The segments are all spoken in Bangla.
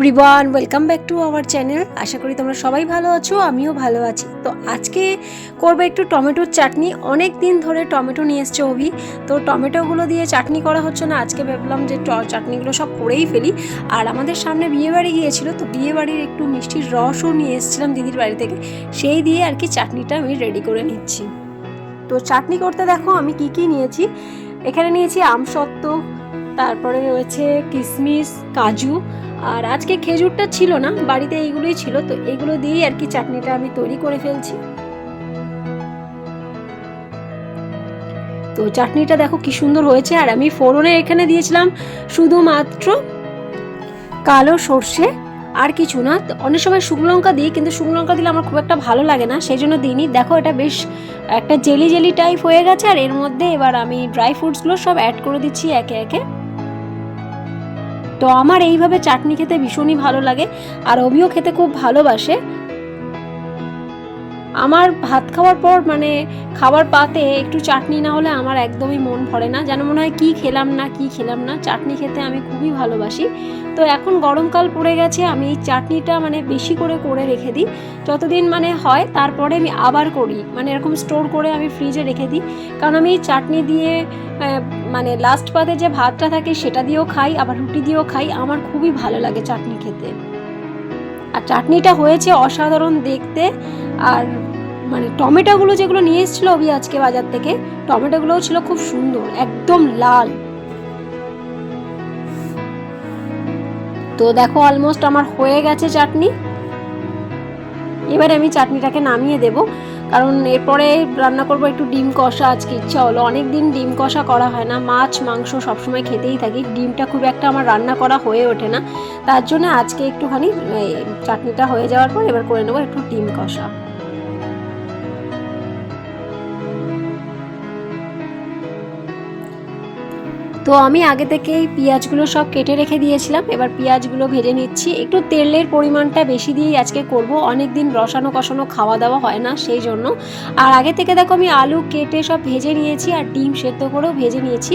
Everyone welcome back to our channel আশা করি তোমরা সবাই ভালো আছো, আমিও ভালো আছি। তো আজকে করব একটু টমেটোর চাটনি। অনেক দিন ধরে টমেটো নিয়ে এসছে অভি। তো টমেটোগুলো দিয়ে চাটনি করা হচ্ছে না। আজকে ভাবলাম যে চাটনিগুলো সব করেই ফেলি। আর আমাদের সামনে বিয়ে বাড়ি গিয়েছিল, তো বিয়েবাড়ির একটু মিষ্টির রসও নিয়ে এসেছিলাম দিদির বাড়ি থেকে। সেই দিয়ে আর কি চাটনিটা আমি রেডি করে নিচ্ছি। তো চাটনি করতে দেখো, আমি কি কি নিয়েছি। এখানে নিয়েছি আমসত্ত্ব, তারপরে রয়েছে কিশমিশ কাজু আর আজকে খেজুরটা ছিল না, বাড়িতে এইগুলোই ছিল, তো এগুলো দিয়েই আর কি চাটনিটা আমি তৈরি করে ফেলছি। তো চাটনিটা দেখো কি সুন্দর হয়েছে, আর আমি ফোড়নে এখানে দিয়েছিলাম শুধুমাত্র কালো সর্ষে আর কিছু না। অনেক সময় শুকনো লঙ্কা দিই, কিন্তু শুকনো লঙ্কা দিলে আমার খুব একটা ভালো লাগে না সেই জন্য দিইনি। দেখো এটা বেশ একটা জেলি জেলি টাইপ হয়ে গেছে, আর এর মধ্যে এবার আমি ড্রাই ফ্রুটসগুলো সব অ্যাড করে দিচ্ছি একে একে। তো আমার এইভাবে চাটনি খেতে ভীষণই ভালো লাগে। আর অভিও খেতে খুব ভালোবাসে। আমার ভাত খাওয়ার পর মানে খাবার পাতে একটু চাটনি না হলে আমার একদমই মন ভরে না। যেন মনে হয় কী খেলাম না, কী খেলাম না। চাটনি খেতে আমি খুবই ভালোবাসি। তো এখন গরমকাল পড়ে গেছে, আমি এই চাটনিটা মানে বেশি করে করে রেখে দিই। যতদিন মানে হয়, তারপরে আমি আবার করি। মানে এরকম স্টোর করে আমি ফ্রিজে রেখে দিই। কারণ আমি চাটনি দিয়ে মানে লাস্ট পাতে যে ভাতটা থাকে, সেটা দিয়েও খাই, আবার রুটি দিয়েও খাই। আমার খুবই ভালো লাগে চাটনি খেতে। আর চাটনিটা হয়েছে অসাধারণ দেখতে। আর মানে টমেটোগুলো যেগুলো নিয়ে এসেছিল অবি আজকে বাজার থেকে, টমেটোগুলোও ছিল খুব সুন্দর, একদম লাল। তো দেখো অলমোস্ট আমার হয়ে গেছে চাটনি। এবারে আমি চাটনিটাকে নামিয়ে দেব। কারণ এরপরে রান্না করব একটু ডিম কষা, আজকে ইচ্ছা হলো। অনেক দিন ডিম কষা করা হয় না, মাছ, মাংস সবসময় খেতেই থাকি। ডিমটা খুব একটা আমার রান্না করা হয়ে ওঠে না। তার জন্য আজকে একটুখানি চাটনিটা হয়ে যাওয়ার পর এবার করে নেব একটু ডিম কষা। তো আমি আগে থেকেই পেঁয়াজগুলো সব কেটে রেখে দিয়েছিলাম। এবার পেঁয়াজগুলো ভেজে নিচ্ছি। একটু তেলের পরিমাণটা বেশি দিয়েই আজকে করব। অনেক দিন রসানো কষানো খাওয়া দাওয়া হয় না সেই জন্য। আর আগে থেকে দেখো আমি আলু কেটে সব ভেজে নিয়েছি আর ডিম সেদ্ধ করেও ভেজে নিয়েছি।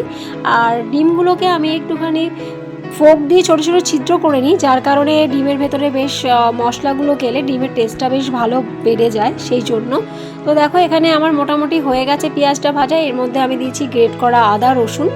আর ডিমগুলোকে আমি একটুখানি ফোক দিয়ে ছোটো ছোটো ছিদ্র করে নিই, যার কারণে ডিমের ভেতরে বেশ মশলাগুলো গেলে ডিমের টেস্টটা বেশ ভালো বেড়ে যায় সেই জন্য। তো দেখো এখানে আমার মোটামুটি হয়ে গেছে পেঁয়াজটা ভাজা। এর মধ্যে আমি দিয়েছি গ্রেট করা আদা রসুন।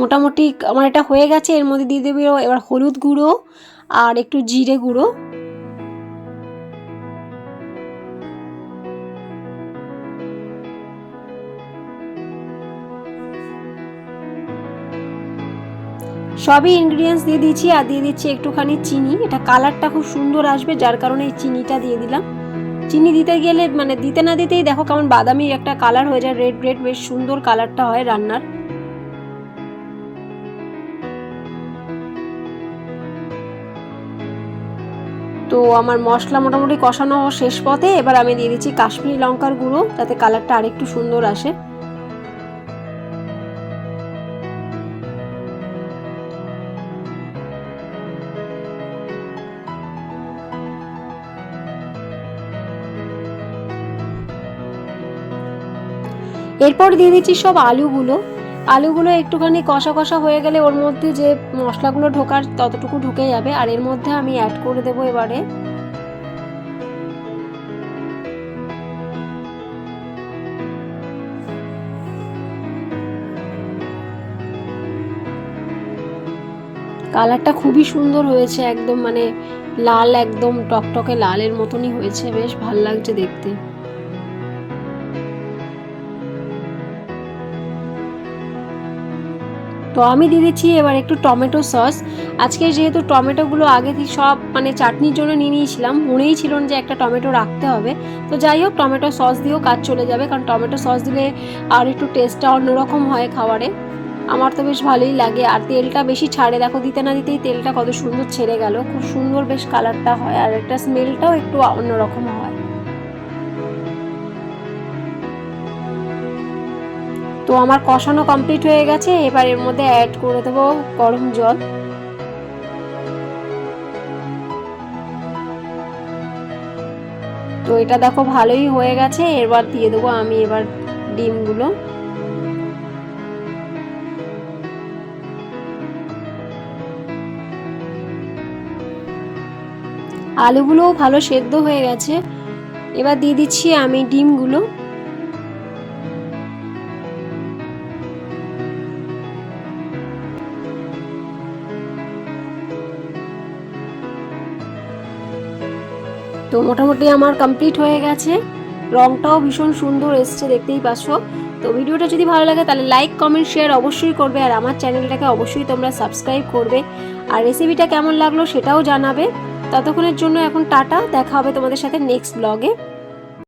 মোটামুটি আমার এটা হয়ে গেছে। এর মধ্যে দিয়ে দেবে এবার হলুদ গুঁড়ো আর একটু জিরে গুঁড়ো। সবই ইনগ্রিডিয়েন্টস দিয়ে দিচ্ছি আর দিয়ে দিচ্ছি একটুখানি চিনি। এটা কালারটা খুব সুন্দর আসবে, যার কারণে এই চিনিটা দিয়ে দিলাম। চিনি দিতে গেলে মানে দিতে না দিতেই দেখো কেমন বাদামি একটা কালার হয়ে যায় রেড রেড বেশ সুন্দর কালারটা হয় রান্নার। তো আমার মশলা মোটামুটি কষানো শেষ পথে এবার আমি দিয়ে দিচ্ছি কাশ্মীরি লঙ্কার গুঁড়ো, যাতে কালারটা আরেকটু সুন্দর আসে। এরপর দিয়ে দিচ্ছি সব আলুগুলো। আলুগুলো একটুখানি কষা কষা হয়ে গেলে ওর মধ্যে যে মশলাগুলো ঢোকার ততটুকু ঢুকে যাবে, আর এর মধ্যে আমি অ্যাড করে দেবো এবারে। কালারটা খুবই সুন্দর হয়েছে, একদম মানে লাল একদম টকটকে লালের মতনই হয়েছে, বেশ ভালো লাগছে দেখতে। তো আমি দিয়ে দিচ্ছি এবার একটু টমেটো সস। আজকে যেহেতু টমেটোগুলো আগে থেকে সব মানে চাটনির জন্য নিয়ে নিয়েছিলাম, মনেই ছিল যে একটা টমেটো রাখতে হবে। তো যাই হোক, টমেটো সস দিয়েও কাজ চলে যাবে, কারণ টমেটো সস দিলে আর একটু টেস্টটা অন্যরকম হয় খাবারে। আমার তো বেশ ভালোই লাগে। আর তেলটা বেশি ছাড়ে, দেখো দিতে না দিতেই তেলটা কত সুন্দর ছেড়ে গেল। খুব সুন্দর বেশ কালারটা হয়, আর একটা স্মেলটাও একটু অন্যরকম হয়। তো আমার কষানো কমপ্লিট হয়ে গেছে, এবার এর মধ্যে অ্যাড করে দেবো গরম জল। তো এটা দেখো ভালোই হয়ে গেছে, এবার দিয়ে দেবো আমি এবার ডিমগুলো। আলুগুলোও ভালো সেদ্ধ হয়ে গেছে, এবার দিয়ে দিচ্ছি আমি ডিমগুলো। তো মোটামুটি আমার কমপ্লিট হয়ে গেছে। রংটাও ভীষণ সুন্দর এসছে, দেখতেই পাচ্ছ। তো ভিডিওটা যদি ভালো লাগে, তাহলে লাইক কমেন্ট শেয়ার অবশ্যই করবে। আর আমার চ্যানেলটাকে অবশ্যই তোমরা সাবস্ক্রাইব করবে। আর রেসিপিটা কেমন লাগল সেটাও জানাবে। ততক্ষণের জন্য এখন টাটা, দেখা হবে তোমাদের সাথে নেক্সট ব্লগে